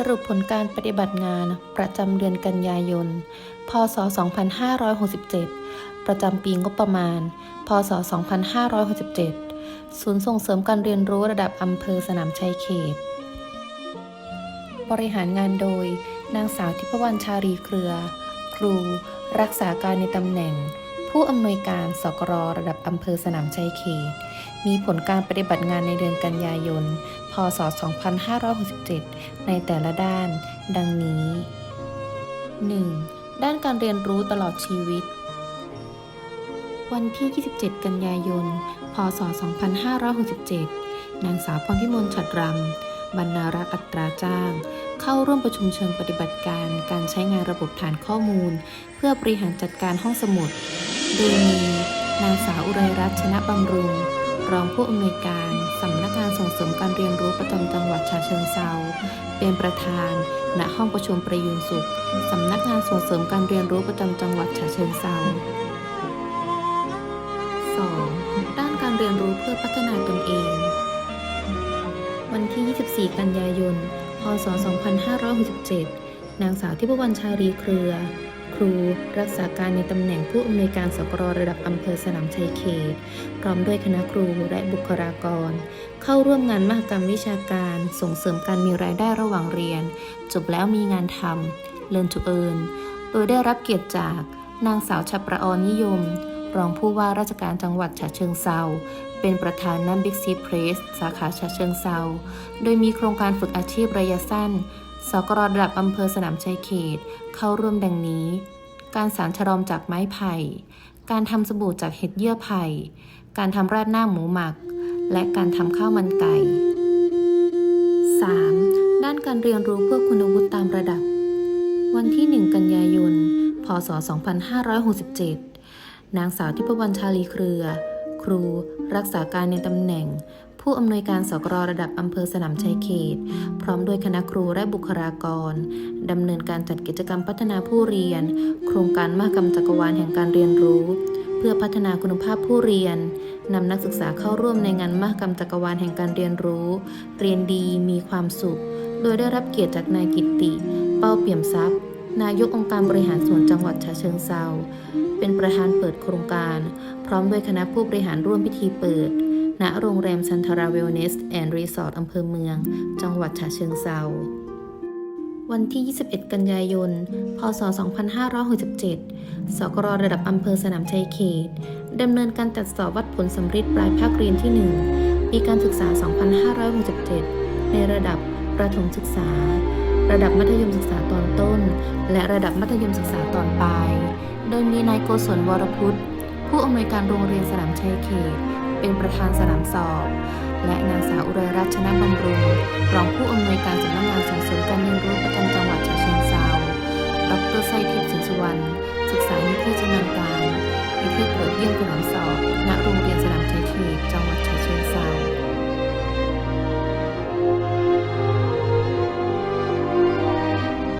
สรุปผลการปฏิบัติงานประจำเดือนกันยายน พศ 2567 ประจำปีงบประมาณ พศ 2567 ศูนย์ส่งเสริมการเรียนรู้ระดับอำเภอสนามชัยเขต บริหารงานโดย นางสาวทิพวรรณชารีเครือ ครู รักษาการในตำแหน่ง ผู้อำนวยการสกรระดับอำเภอสนามชัยเขต มีผลการปฏิบัติงานในเดือนกันยายน ศ 2567 ในแต่ละด้าน ดังนี้ 1. ด้านการเรียนรู้ตลอดชีวิต วันที่ 27 กันยายน พศ 2567 นางสาวพรพิมลฉัตรรำบรรณารักษ์อัตราจ้าง เข้าร่วมประชุมเชิงปฏิบัติการ การใช้งานระบบฐานข้อมูล เพื่อบริหารจัดการห้องสมุด โดยมีนางสาวอุไรรัตน์ชนะบำรุง รองผู้อำนวยการสำนัก งานส่งเสริมการเรียนรู้ประจำจังหวัดฉะเชิงเทราเป็นประธาน ณ ห้องประชุมประยูนสุข สำนักงานส่งเสริมการเรียนรู้ประจำจังหวัดฉะเชิงเทรา 2. ด้านการเรียนรู้เพื่อพัฒนาตนเอง วันที่ 24 กันยายน พศ 2567 นางสาวทิพวรรณชารีเครือ ครู รักษาการในตำแหน่งผู้อำนวยการสกรระดับอำเภอสนามชัยเขต พร้อมด้วยคณะครูและบุคลากร เข้าร่วมงานมหกรรมวิชาการ ส่งเสริมการมีรายได้ระหว่างเรียน จบแล้วมีงานทำ Learn to Earn โดยได้รับเกียรติจากนางสาวชัประออนนิยม รองผู้ว่าราชการจังหวัดฉะเชิงเซาเป็นประธานน้ำบิ๊กซีเพรสสาขาฉะเชิงเซาโดยมีโครงการฝึกอาชีพระยะสั้น สกรระดับอำเภอสนามชัยเขต เข้าร่วมดังนี้ การสารฉลอมจากไม้ไผ่ การทำสบู่จากเห็ดเยื่อไผ่ การทำราดหน้าหมูหมัก และการทำข้าวมันไก่ 3. ด้านการเรียนรู้เพื่อคุณวุฒิตามระดับ วันที่ 1 กันยายน พศ 2567 นางสาวทิพวรรณชาลีเครือ ครู รักษาการในตำแหน่ง ผู้อำนวยการสกรระดับอำเภอสนามชัยเขต พร้อมด้วยคณะครูและบุคลากรดำเนินการจัดกิจกรรมพัฒนาผู้เรียน โครงการมหกรรมจักรวาลแห่งการเรียนรู้ เพื่อพัฒนาคุณภาพผู้เรียนนำนักศึกษาเข้าร่วมในงานมหกรรมจักรวาลแห่งการเรียนรู้ เรียนดีมีความสุข โดยได้รับเกียรติจากนายกิตติเป้าเปี่ยมทรัพย์ นายกองค์การบริหารส่วนจังหวัดฉะเชิงเซาเป็นประธานเปิดโครงการ พร้อมด้วยคณะผู้บริหารร่วมพิธีเปิด ณโรงแรมซันทราเวลเนสแอนด์รีสอร์ทอำเภอเมือง จังหวัดฉะเชิงเซาวันที่ 21 กันยายน พศ 2567 สกรระดับอำเภอสนามชัยเขต ดำเนินการจัดสอบวัดผลสำร็จปลายภาคเรียนที่ 1 ปีการศึกษา 2567 ในระดับประถมศึกษา ระดับมัธยมศึกษาตอนต้น และระดับมัธยมศึกษาตอนปลาย โดยมีนายโกศลวรพุทธผู้อำนวยการโรงเรียนสนามชัยเขต เป็นประธานสนามสอบ และนางสาวอุไรรัชนะบำรุงรองผู้อำนวยการสำนักงานส่งเสริมการเรียนรู้ประจำจังหวัดฉะเชิงเทราดรไซทิพย์สินสุวรรณศึกษานิเทศชำนาญการนิเทศเปิดเยี่ยมสนามสอบ ณ โรงเรียนสนามชัยเขตจังหวัด